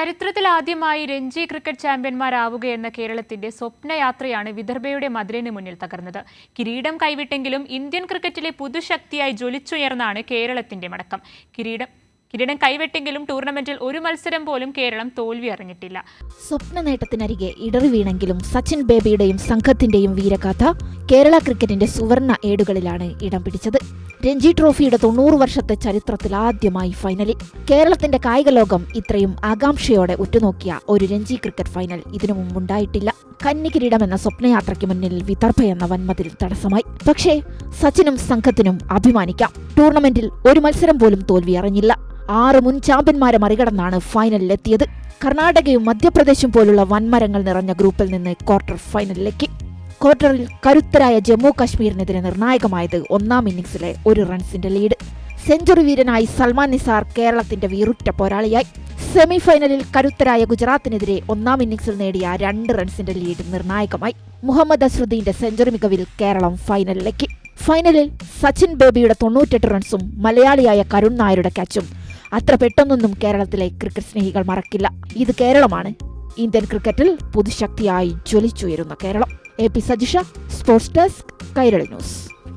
ചരിത്രത്തിലാദ്യമായി രഞ്ജി ക്രിക്കറ്റ് ചാമ്പ്യന്മാരാവുകയെന്ന കേരളത്തിന്റെ സ്വപ്നയാത്രയാണ് വിദർഭയുടെ മതിലിന് മുന്നിൽ തകർന്നത്. കിരീടം കൈവിട്ടെങ്കിലും ഇന്ത്യൻ ക്രിക്കറ്റിലെ പുതുശക്തിയായി ജ്വലിച്ചുയർന്നാണ് കേരളത്തിന്റെ മടക്കം. കിരീടം കിരീടം കൈവെട്ടെങ്കിലും ടൂർണമെന്റിൽ ഒരു മത്സരം പോലും കേരളം തോൽവി അറിഞ്ഞിട്ടില്ല. സ്വപ്ന നേട്ടത്തിനരികെ ഇടറി വീണെങ്കിലും സച്ചിൻ ബേബിയുടെയും സംഘത്തിന്റെയും വീരകഥ കേരള ക്രിക്കറ്റിന്റെ സുവർണ ഏടുകളിലാണ് ഇടം പിടിച്ചത്. രഞ്ജി ട്രോഫിയുടെ തൊണ്ണൂറ് വർഷത്തെ ചരിത്രത്തിൽ ആദ്യമായി ഫൈനലിൽ. കേരളത്തിന്റെ കായിക ലോകം ഇത്രയും ആകാംക്ഷയോടെ ഉറ്റുനോക്കിയ ഒരു രഞ്ജി ക്രിക്കറ്റ് ഫൈനൽ ഇതിനു മുമ്പുണ്ടായിട്ടില്ല. കന്നി കിരീടമെന്ന സ്വപ്നയാത്രയ്ക്ക് മുന്നിൽ വിദർഭ എന്ന വൻമതിൽ തടസ്സമായി. പക്ഷേ സച്ചിനും സംഘത്തിനും അഭിമാനിക്കാം. ടൂർണമെന്റിൽ ഒരു മത്സരം പോലും തോൽവി അറിഞ്ഞില്ല ആറ് മുൻ ചാമ്പ്യന്മാരെ മറികടന്നാണ് ഫൈനലിലെത്തിയത്. കർണാടകയും മധ്യപ്രദേശും പോലുള്ള വൻമരങ്ങൾ നിറഞ്ഞ ഗ്രൂപ്പിൽ നിന്ന് ക്വാർട്ടർ ഫൈനലിലേക്ക്. ക്വാർട്ടറിൽ കരുത്തരായ ജമ്മു കാശ്മീരിനെതിരെ നിർണായകമായത് ഒന്നാം ഇന്നിംഗ്സിലെ ഒരു റൺസിന്റെ ലീഡ്. സെഞ്ചുറി വീരനായി സൽമാൻ നിസാർ കേരളത്തിന്റെ വീറുറ്റ പോരാളിയായി. സെമി ഫൈനലിൽ കരുത്തരായ ഗുജറാത്തിനെതിരെ ഒന്നാം ഇന്നിംഗ്സിൽ നേടിയ രണ്ട് റൺസിന്റെ ലീഡ് നിർണായകമായി. മുഹമ്മദ് അസ്രുദ്ദീന്റെ സെഞ്ചുറി മികവിൽ കേരളം ഫൈനലിലേക്ക്. ഫൈനലിൽ സച്ചിൻ ബേബിയുടെ തൊണ്ണൂറ്റെട്ട് റൺസും മലയാളിയായ കരുൺ നായരുടെ ക്യാച്ചും അത്ര പെട്ടെന്നൊന്നും കേരളത്തിലെ ക്രിക്കറ്റ് സ്നേഹികൾ മറക്കില്ല. ഇത് കേരളമാണ്. ഇന്ത്യൻ ക്രിക്കറ്റിൽ പുതുശക്തിയായി ജ്വലിച്ചുയരുന്ന Kerala. A P Sajisha sports desk Kairali news.